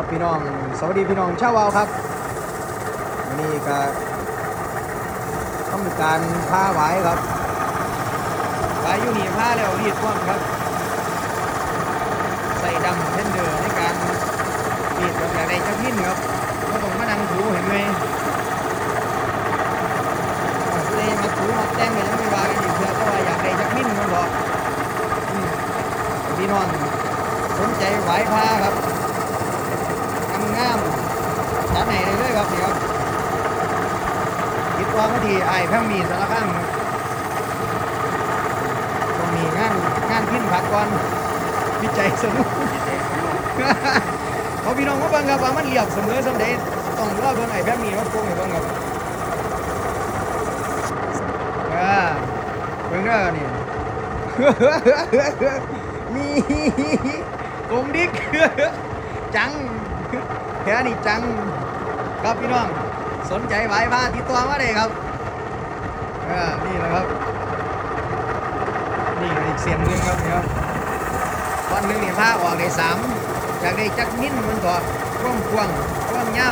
ครับพี่น้อง สวัสดีพี่น้องชาววาวครับวันนี้ก็ต้องมีการพาไหวครับไหวอยู่นี่พาแล้วรีดกว้างครับ ใส่ดำเทนเดอร์ในการรีดแบบอยากได้จักพินครับก็ต้องมานั่งถูเห็นไหมเลยมาถูมาแจ้งกันยังไม่ว่ากันอีกเพื่อก็ว่าอยากได้จักพินมันบอกอืมพี่น้องสนใจไหวพาครับ ทำงามจัดไหนเลยเลยครับนี่ครับ คิดว่าเมื่อทีไอ้ายแพ่งมีสารข้างครับต้องมีงานงานพินผักก่อนวิจัยสมุนเขาพี่น้องมาเบิ่งครับว่ามันเรียบเสมอสำเด็จต้องรอเบิ่งไอ้แพ่งมีเขาโกงให้เบิ่งครับอ่าเบิ่งเด้อนี่มีกลมดิกจังแค่นี้จังครับพี่น้อง สนใจไว้บ้านติดตัวมาเลยครับนี่แหละครับ นี่อีกเสียงนึงครับนี่ครับวันหนึ่งเนี่ยพาออกได้สามจากได้จักนิ่นมันก็ร่วมกวางร่วมเงา